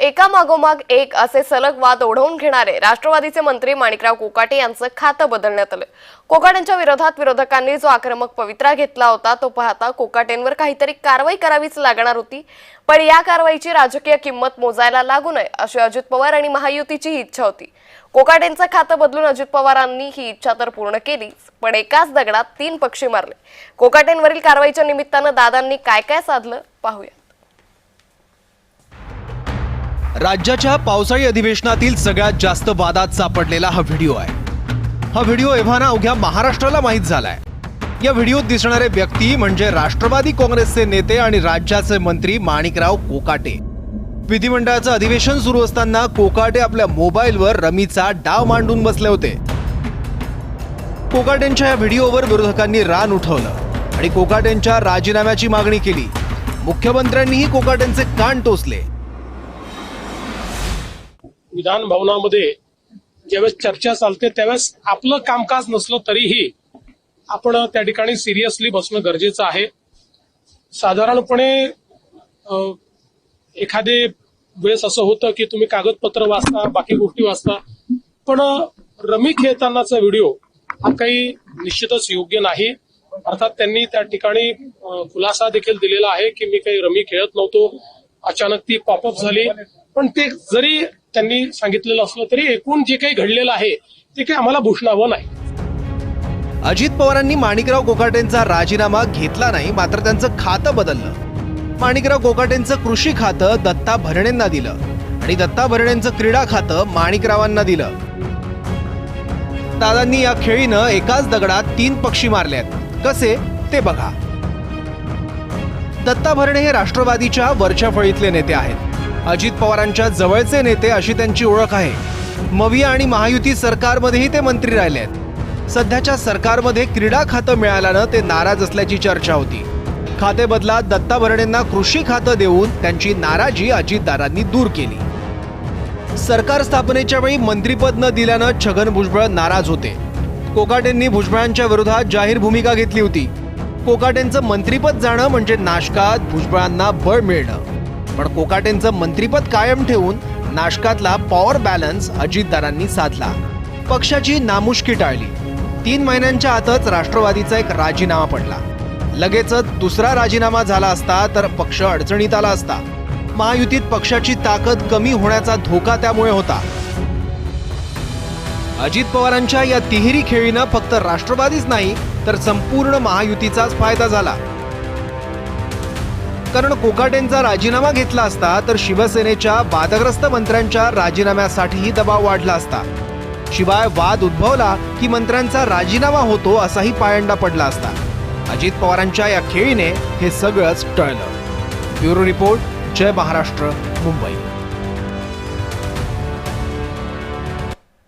एका मागोमाग एक असे सलग वाद ओढवून घेणारे राष्ट्रवादीचे मंत्री माणिकराव कोकाटे यांचं खातं बदलण्यात आलं. कोकाटेंच्या विरोधात विरोधकांनी जो आक्रमक पवित्रा घेतला होता तो पाहता कोकाटेंवर काहीतरी कारवाई करावीच लागणार होती. पण या कारवाईची राजकीय किंमत मोजायला लागू नये अशी अजित पवार आणि महायुतीची ही इच्छा होती. कोकाटेंचं खातं बदलून अजित पवारांनी ही इच्छा तर पूर्ण केलीच पण एकाच दगडात तीन पक्षी मारले. कोकाटेंवरील कारवाईच्या निमित्तानं दादांनी काय काय साधलं पाहूया राज्याच्या पावसाळी अधिवेशनातील सगळ्यात जास्त वादात सापडलेला हा व्हिडिओ आहे. हा व्हिडिओ एव्हाना अवघ्या महाराष्ट्राला माहीत झालाय. या व्हिडिओत दिसणारे व्यक्ती म्हणजे राष्ट्रवादी काँग्रेसचे नेते आणि राज्याचे मंत्री माणिकराव कोकाटे. विधिमंडळाचं अधिवेशन सुरू असताना कोकाटे आपल्या मोबाईलवर रमीचा डाव मांडून बसले होते. कोकाटेंच्या या व्हिडिओवर विरोधकांनी रान उठवलं आणि कोकाटेंच्या राजीनाम्याची मागणी केली. मुख्यमंत्र्यांनीही कोकाटेंचे कान टोचले. विधान भवनामध्ये ज्यावेळेस चर्चा चालते त्यावेळेस आपलं कामकाज नसलं तरीही आपण त्या ठिकाणी सिरियसली बसणं गरजेचं आहे. साधारणपणे एखादे वेळेस असं होतं की तुम्ही कागदपत्र वाचता बाकी गोष्टी वाचता पण रमी खेळतानाचा व्हिडिओ हा काही निश्चितच योग्य नाही. अर्थात त्यांनी त्या ठिकाणी खुलासा देखील दिलेला आहे की मी काही रमी खेळत नव्हतो. अचानक ती पॉपअप झाली. पण ते जरी त्यांनी सांगितलेलं असलं तरी एकूण जे काही घडलेलं आहे ते काही आम्हाला भूषणावं नाही. अजित पवारांनी माणिकराव कोकाटेंचा राजीनामा घेतला नाही मात्र त्यांचं खातं बदललं. माणिकराव कोकाटेंचं कृषी खातं दत्ता भरणेंना दिलं आणि दत्ता भरणेंचं क्रीडा खातं माणिकरावांना दिलं. दादांनी या खेळीनं एकाच दगडात तीन पक्षी मारले आहेत कसे ते बघा. दत्ता भरणे हे राष्ट्रवादीच्या वरच्या फळीतले नेते आहेत. अजित पवारांच्या जवळचे नेते अशी त्यांची ओळख आहे. मविया आणि महायुती सरकारमध्येही ते मंत्री राहिले आहेत. सध्याच्या सरकारमध्ये क्रीडा खातं मिळाल्यानं ते नाराज असल्याची चर्चा होती. खाते बदलात दत्ता भरणेंना कृषी खातं देऊन त्यांची नाराजी अजितदारांनी दूर केली. सरकार स्थापनेच्या वेळी मंत्रीपद न दिल्यानं छगन भुजबळ नाराज होते. कोकाटेंनी भुजबळांच्या विरोधात जाहीर भूमिका घेतली होती. कोकाटेंचं मंत्रीपद जाणं म्हणजे नाशकात भुजबळांना बळ मिळणं. पण कोकाटेंचं मंत्रीपद कायम ठेवून नाशकातला पॉवर बॅलन्स अजितदारांनी साधला. पक्षाची नामुष्की टाळली. तीन महिन्यांच्या आतच राष्ट्रवादीचा एक राजीनामा पडला. लगेचच दुसरा राजीनामा झाला असता तर पक्ष अडचणीत आला असता. महायुतीत पक्षाची ताकद कमी होण्याचा धोका त्यामुळे होता. अजित पवारांच्या या तिहेरी खेळीनं फक्त राष्ट्रवादीच नाही तर संपूर्ण महायुतीचाच फायदा झाला. कारण कोकाटेंचा राजीनामा घेतला असता तर शिवसेनेच्या वादग्रस्त मंत्र्यांच्या राजीनाम्यासाठीही दबाव वाढला असता. शिवाय वाद उद्भवला की मंत्र्यांचा राजीनामा होतो असाही पायंडा पडला असता. अजित पवारांच्या या खेळीने हे सगळंच टळलं. ब्युरो रिपोर्ट जय महाराष्ट्र मुंबई.